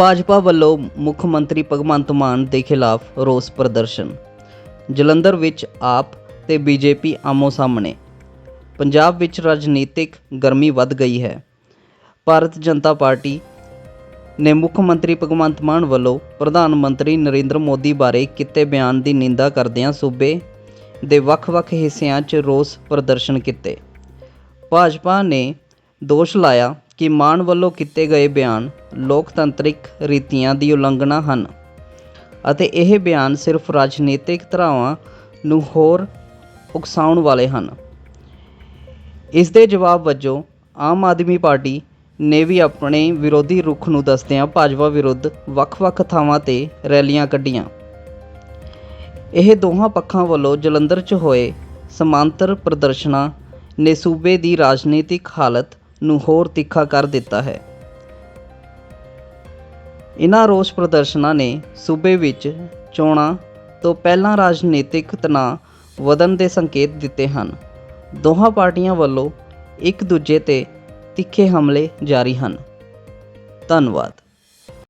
ਭਾਜਪਾ ਵੱਲੋਂ ਮੁੱਖ ਮੰਤਰੀ ਭਗਵੰਤ ਮਾਨ ਦੇ ਖਿਲਾਫ ਰੋਸ ਪ੍ਰਦਰਸ਼ਨ। ਜਲੰਧਰ ਵਿੱਚ ਆਪ ਤੇ ਬੀਜੇਪੀ ਆਮੋ ਸਾਹਮਣੇ। ਪੰਜਾਬ ਵਿੱਚ ਰਾਜਨੀਤਿਕ ਗਰਮੀ ਵੱਧ ਗਈ ਹੈ। ਭਾਰਤ ਜਨਤਾ ਪਾਰਟੀ ਨੇ ਮੁੱਖ ਮੰਤਰੀ ਭਗਵੰਤ ਮਾਨ ਵੱਲੋਂ ਪ੍ਰਧਾਨ ਮੰਤਰੀ ਨਰਿੰਦਰ ਮੋਦੀ ਬਾਰੇ ਕੀਤੇ ਬਿਆਨ ਦੀ ਨਿੰਦਾ ਕਰਦਿਆਂ ਸੂਬੇ ਦੇ ਵੱਖ-ਵੱਖ ਹਿੱਸਿਆਂ 'ਚ ਰੋਸ ਪ੍ਰਦਰਸ਼ਨ ਕੀਤੇ। ਭਾਜਪਾ ਨੇ ਦੋਸ਼ ਲਾਇਆ ਕਿ ਮਾਨ ਵੱਲੋਂ ਕੀਤੇ ਗਏ ਬਿਆਨ ਲੋਕਤੰਤਰਿਕ ਰੀਤੀਆਂ ਦੀ ਉਲੰਘਣਾ ਹਨ ਅਤੇ ਇਹ ਬਿਆਨ ਸਿਰਫ ਰਾਜਨੀਤਿਕ ਧਰਾਵਾਂ ਨੂੰ ਹੋਰ ਉਕਸਾਉਣ ਵਾਲੇ ਹਨ। ਇਸ ਦੇ ਜਵਾਬ ਵਜੋਂ ਆਮ ਆਦਮੀ ਪਾਰਟੀ ਨੇ ਵੀ ਆਪਣੇ ਵਿਰੋਧੀ ਰੁਖ ਨੂੰ ਦੱਸਦਿਆਂ ਭਾਜਪਾ ਵਿਰੁੱਧ ਵੱਖ-ਵੱਖ ਥਾਵਾਂ ਤੇ ਰੈਲੀਆਂ ਕੱਢੀਆਂ। ਇਹ ਦੋਹਾਂ ਪੱਖਾਂ ਵੱਲੋਂ ਜਲੰਧਰ 'ਚ ਹੋਏ ਸਮਾਂਤਰ ਪ੍ਰਦਰਸ਼ਨਾਂ ਨੇ ਸੂਬੇ ਦੀ ਰਾਜਨੀਤਿਕ ਹਾਲਤ ਨੂੰ ਹੋਰ ਤਿੱਖਾ ਕਰ ਦਿੱਤਾ ਹੈ। ਇਨ੍ਹਾਂ ਰੋਸ ਪ੍ਰਦਰਸ਼ਨਾਂ ਨੇ ਸੂਬੇ ਵਿੱਚ ਚੋਣਾਂ ਤੋਂ ਪਹਿਲਾਂ ਰਾਜਨੀਤਿਕ ਤਣਾਅ ਵਧਣ ਦੇ ਸੰਕੇਤ ਦਿੱਤੇ ਹਨ। ਦੋਹਾਂ ਪਾਰਟੀਆਂ ਵੱਲੋਂ ਇੱਕ ਦੂਜੇ ਤੇ ਤਿੱਖੇ ਹਮਲੇ ਜਾਰੀ ਹਨ। ਧੰਨਵਾਦ।